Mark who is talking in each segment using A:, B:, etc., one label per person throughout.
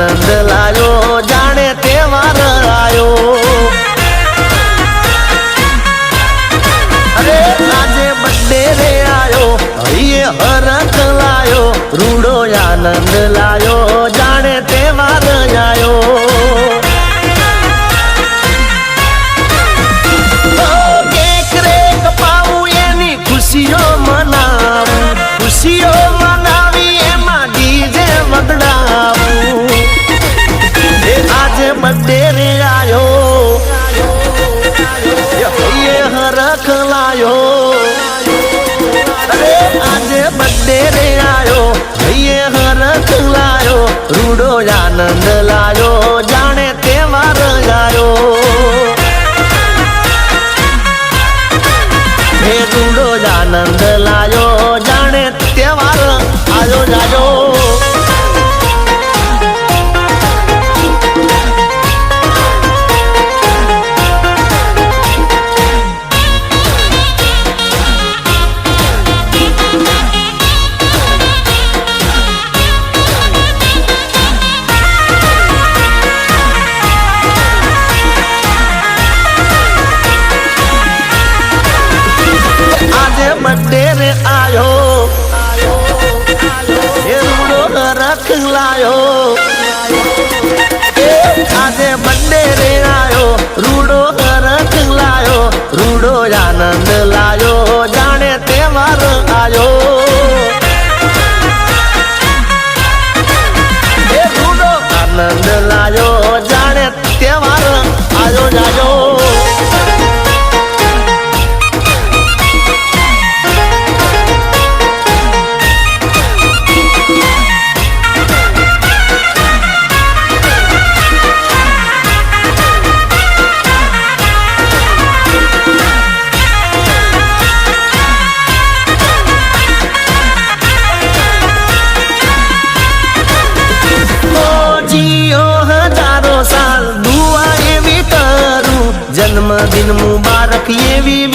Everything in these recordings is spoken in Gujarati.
A: આનંદ લાયો, જાણે તેવાર આવ્યો અરે આજે બર્થડે રે આવ્યો હૈયે હરખ લાયો, રૂડો આનંદ લાયો, જાણે તેવાર આવ્યો આજે બર્થડે રે આયો એ હરખ લાયો. અરે આજે બર્થડે રે આયો હૈયે હરખ લાયો. રૂડો આનંદ લાયો. રૂડો રખ લાયો. એ આજે બર્થડે રે આયો, રૂડો રખ લાયો, રૂડો આનંદ લાયો, જાણે તહેવાર રૂડો આનંદ લાયો, જાણે તહેવાર આયો જાજો જન્મદિન મુબારક એવી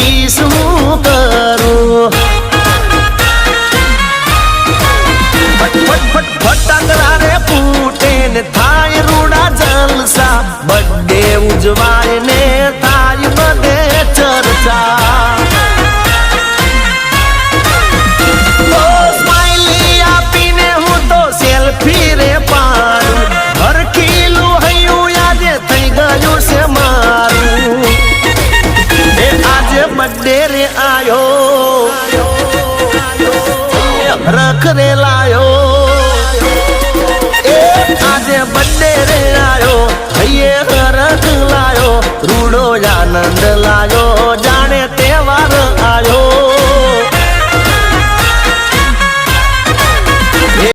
A: બર્થડે રે આયો રખ રે લાયો એ આજે બર્થડે રે આયો હૈયે રખ લાયો રૂડો આનંદ